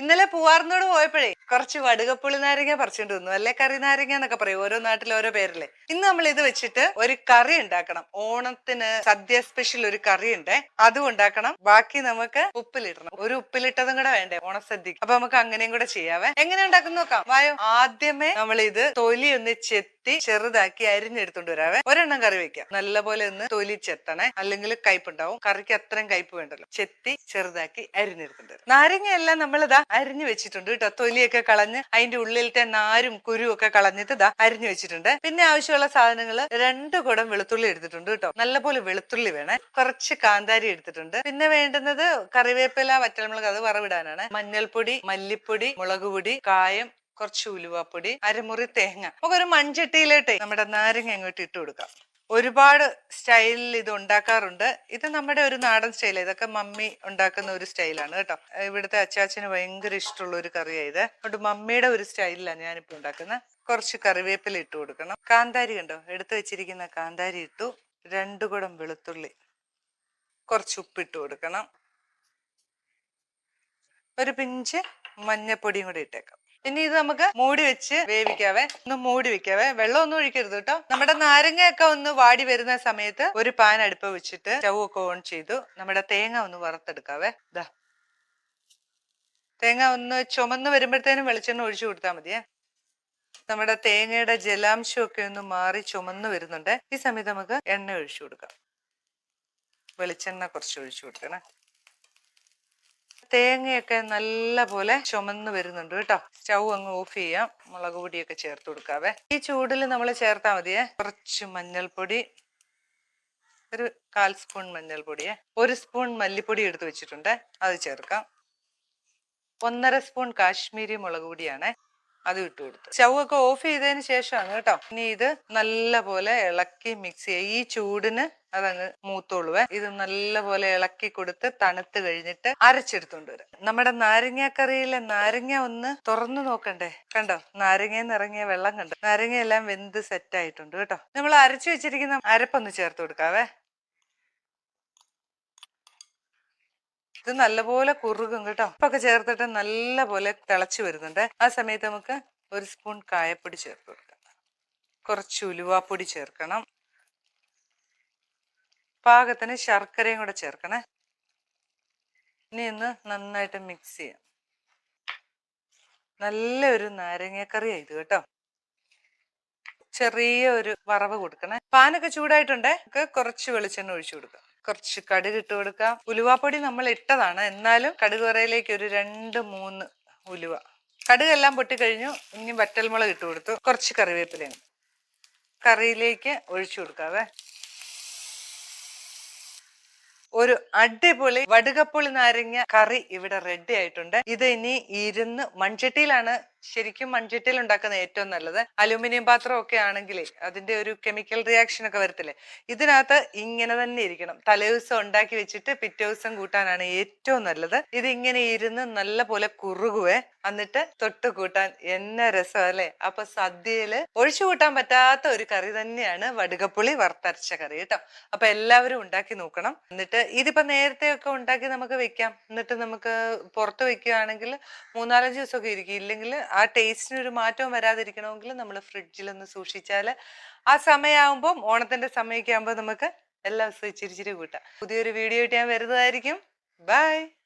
ഇന്നലെ പൂവാറിനോട് പോയപ്പോഴേ കുറച്ച് വടുകപ്പുളി നാരങ്ങ പറിച്ചിട്ട് വന്നു അല്ലെ? കറി നാരങ്ങ എന്നൊക്കെ പറയും ഓരോ നാട്ടിൽ ഓരോ പേരിലെ. ഇന്ന് നമ്മൾ ഇത് വെച്ചിട്ട് ഒരു കറി ഉണ്ടാക്കണം. ഓണത്തിന് സദ്യ സ്പെഷ്യൽ ഒരു കറി ഉണ്ട്. അതും ഉണ്ടാക്കണം. ബാക്കി നമുക്ക് ഉപ്പിലിടണം. ഒരു ഉപ്പിലിട്ടതും കൂടെ വേണ്ടേ ഓണസദ്യക്ക്? അപ്പൊ നമുക്ക് അങ്ങനെയും കൂടെ ചെയ്യാവേ. എങ്ങനെ ഉണ്ടാക്കുന്ന നോക്കാം. വായോ. ആദ്യമേ നമ്മൾ ഇത് തൊലി ഒന്ന് ചെത്തി ചെറുതാക്കി അരിഞ്ഞെടുത്തോണ്ട് വരാവേ. ഒരെണ്ണം കറി വെക്കാം. നല്ലപോലെ ഒന്ന് തൊലി ചെത്തണേ. അല്ലെങ്കിൽ കയ്പുണ്ടാവും. കറിക്ക് അത്രയും കയ്പ് വേണ്ടല്ലോ. ചെത്തി ചെറുതാക്കി അരിഞ്ഞെടുത്തോണ്ട് വരാം. നാരങ്ങ എല്ലാം നമ്മളിതാ അരിഞ്ഞു വെച്ചിട്ടുണ്ട് കേട്ടോ. തൊലിയൊക്കെ കളഞ്ഞ് അതിന്റെ ഉള്ളിലത്തെ നാരും കുരുവും ഒക്കെ കളഞ്ഞിട്ട് ഇതാ അരിഞ്ഞു വെച്ചിട്ടുണ്ട്. പിന്നെ ആവശ്യമുള്ള സാധനങ്ങൾ രണ്ട് കുടം വെളുത്തുള്ളി എടുത്തിട്ടുണ്ട് കേട്ടോ. നല്ലപോലെ വെളുത്തുള്ളി വേണേ. കുറച്ച് കാന്താരി എടുത്തിട്ടുണ്ട്. പിന്നെ വേണ്ടുന്നത് കറിവേപ്പില വറ്റൽമുളക് അത് വറവിടാനാണ്. മഞ്ഞൾപ്പൊടി മല്ലിപ്പൊടി മുളക് പൊടി കായം കുറച്ച് ഉലുവാപ്പൊടി അരമുറി തേങ്ങ. നമുക്ക് ഒരു മൺചട്ടിയിലോട്ടെ നമ്മുടെ നാരങ്ങ അങ്ങോട്ട് ഇട്ട് കൊടുക്കാം. ഒരുപാട് സ്റ്റൈലിൽ ഇത് ഉണ്ടാക്കാറുണ്ട്. ഇത് നമ്മുടെ ഒരു നാടൻ സ്റ്റൈൽ. ഇതൊക്കെ മമ്മി ഉണ്ടാക്കുന്ന ഒരു സ്റ്റൈലാണ് കേട്ടോ. ഇവിടുത്തെ അച്ചാച്ചന് ഭയങ്കര ഇഷ്ടമുള്ള ഒരു കറിയാണ് ഇത്. അതുകൊണ്ട് മമ്മിയുടെ ഒരു സ്റ്റൈലിലാണ് ഞാനിപ്പോൾ ഉണ്ടാക്കുന്നത് കുറച്ച് കറിവേപ്പില ഇട്ട് കൊടുക്കണം. കാന്താരി കണ്ടോ? എടുത്തു വെച്ചിരിക്കുന്ന കാന്താരി ഇട്ടു. രണ്ടു കുടം വെളുത്തുള്ളി. കുറച്ച് ഉപ്പിട്ട് കൊടുക്കണം. ഒരു പിഞ്ച് മഞ്ഞപ്പൊടിയും കൂടി ഇട്ടേക്കാം. ഇനി ഇത് നമുക്ക് മൂടി വെച്ച് വേവിക്കാവേ. ഒന്ന് മൂടി വെക്കാവേ. വെള്ളം ഒന്നും ഒഴിക്കരുത് കേട്ടോ. നമ്മുടെ നാരങ്ങയൊക്കെ ഒന്ന് വാടി വരുന്ന സമയത്ത് ഒരു പാൻ അടുപ്പ് വെച്ചിട്ട് ഒക്കെ ഓൺ ചെയ്തു നമ്മുടെ തേങ്ങ ഒന്ന് വറുത്തെടുക്കാവേ. ഇതാ തേങ്ങ ഒന്ന് ചുമന്ന് വരുമ്പോഴത്തേനും വെളിച്ചെണ്ണ ഒഴിച്ചു കൊടുത്താൽ മതിയേ. നമ്മുടെ തേങ്ങയുടെ ജലാംശം ഒക്കെ ഒന്ന് മാറി ചുമന്ന് വരുന്നുണ്ട്. ഈ സമയത്ത് നമുക്ക് എണ്ണ ഒഴിച്ചു കൊടുക്കാം. വെളിച്ചെണ്ണ കുറച്ച് ഒഴിച്ചു കൊടുക്കണേ. തേങ്ങയൊക്കെ നല്ല പോലെ ചുമന്ന് വരുന്നുണ്ട് കേട്ടോ. സ്റ്റൗ അങ്ങ് ഓഫ് ചെയ്യാം. മുളക് പൊടിയൊക്കെ ചേർത്ത് കൊടുക്കാവേ. ഈ ചൂടിൽ നമ്മൾ ചേർത്താൽ മതിയേ. കുറച്ച് മഞ്ഞൾപ്പൊടി. ഒരു കാൽ സ്പൂൺ മഞ്ഞൾപ്പൊടിയെ. ഒരു സ്പൂൺ മല്ലിപ്പൊടി എടുത്ത് വെച്ചിട്ടുണ്ട്. അത് ചേർക്കാം. ഒന്നര സ്പൂൺ കാശ്മീരി മുളക് പൊടിയാണ്. അത് ഇട്ട് കൊടുത്തു. ഒക്കെ ഓഫ് ചെയ്തതിന് ശേഷമാണ് കേട്ടോ. ഇനി ഇത് നല്ല പോലെ ഇളക്കി മിക്സ് ചെയ്യുക ഈ ചൂടിന് അതങ്ങ് മൂത്തോളുവേ. ഇത് നല്ലപോലെ ഇളക്കി കൊടുത്ത് തണുത്ത് കഴിഞ്ഞിട്ട് അരച്ചെടുത്തോണ്ട് വരാം. നമ്മുടെ നാരങ്ങാക്കറിയിലെ നാരങ്ങ ഒന്ന് തുറന്നു നോക്കണ്ടേ? കണ്ടോ? ഇറങ്ങിയ വെള്ളം കണ്ടോ? നാരങ്ങ എല്ലാം വെന്ത് സെറ്റ് ആയിട്ടുണ്ട് കേട്ടോ. നമ്മൾ അരച്ചു വെച്ചിരിക്കുന്ന അരപ്പൊന്ന് ചേർത്ത് കൊടുക്കാവേ. ഇത് നല്ലപോലെ കുറുകും കേട്ടോ. ഉപ്പൊക്കെ ചേർത്തിട്ട് നല്ലപോലെ തിളച്ചു വരുന്നുണ്ട്. ആ സമയത്ത് നമുക്ക് ഒരു സ്പൂൺ കായപ്പൊടി ചേർത്ത് കൊടുക്കാം. കുറച്ച് ഉലുവാപ്പൊടി ചേർക്കണം. പാകത്തിന് ശർക്കരയും കൂടെ ചേർക്കണേ. ഇനി ഒന്ന് നന്നായിട്ട് മിക്സ് ചെയ്യാം. നല്ലൊരു നാരങ്ങക്കറി ഇത് കേട്ടോ. ചെറിയ ഒരു വറവ് കൊടുക്കണേ. പാനൊക്കെ ചൂടായിട്ടുണ്ടേ. കുറച്ച് വെളിച്ചെണ്ണ ഒഴിച്ചു കൊടുക്കാം. കുറച്ച് കടുക് ഇട്ട് കൊടുക്കാം. ഉലുവാപ്പൊടി നമ്മൾ ഇട്ടതാണ്. എന്നാലും കടുക് വറയിലേക്ക് ഒരു രണ്ട് മൂന്ന് ഉലുവ. കടുകെല്ലാം പൊട്ടിക്കഴിഞ്ഞു ഇനി വറ്റൽമുളക് ഇട്ട് കൊടുത്തു. കുറച്ച് കറിവേപ്പിലയും. കറിയിലേക്ക് ഒഴിച്ചു കൊടുക്കാവേ. ഒരു അടിപൊളി വടുകപ്പുളി നാരങ്ങ കറി ഇവിടെ റെഡി ആയിട്ടുണ്ട്. ഇത് ഇനി ഇരുന്ന് മൺചട്ടിയിലാണ് ശരിക്കും മൺചട്ടിയിൽ ഉണ്ടാക്കുന്ന ഏറ്റവും നല്ലത് അലുമിനിയം പാത്രം ഒക്കെ ആണെങ്കിൽ അതിന്റെ ഒരു കെമിക്കൽ റിയാക്ഷൻ ഒക്കെ വരത്തില്ലേ? ഇതിനകത്ത് ഇങ്ങനെ തന്നെ ഇരിക്കണം. തലേദിവസം ഉണ്ടാക്കി വെച്ചിട്ട് പിറ്റേ ദിവസം കൂട്ടാനാണ് ഏറ്റവും നല്ലത്. ഇത് ഇങ്ങനെ ഇരുന്ന് നല്ല പോലെ കുറുകുവേ. എന്നിട്ട് തൊട്ട് കൂട്ടാൻ എന്ന രസം അല്ലേ? അപ്പൊ സദ്യയിൽ ഒഴിച്ചു കൂട്ടാൻ പറ്റാത്ത ഒരു കറി തന്നെയാണ് വടുകപ്പുളി വറുത്തരച്ച കറി കേട്ടോ. അപ്പൊ എല്ലാവരും ഉണ്ടാക്കി നോക്കണം. എന്നിട്ട് ഇതിപ്പോ നേരത്തെ ഒക്കെ ഉണ്ടാക്കി നമുക്ക് വെക്കാം. എന്നിട്ട് നമുക്ക് പുറത്ത് വെക്കുകയാണെങ്കിൽ മൂന്നാലഞ്ച് ദിവസമൊക്കെ ഇരിക്കും. ഇല്ലെങ്കിൽ ആ ടേസ്റ്റിന് ഒരു മാറ്റവും വരാതിരിക്കണമെങ്കിൽ നമ്മൾ ഫ്രിഡ്ജിൽ ഒന്ന് സൂക്ഷിച്ചാൽ ആ സമയമാകുമ്പം ഓണത്തിന്റെ സമയമൊക്കെ ആകുമ്പോൾ നമുക്ക് എല്ലാ ദിവസവും കൂട്ടാം. പുതിയൊരു വീഡിയോ ആയിട്ട് ഞാൻ വരുന്നതായിരിക്കും. ബൈ.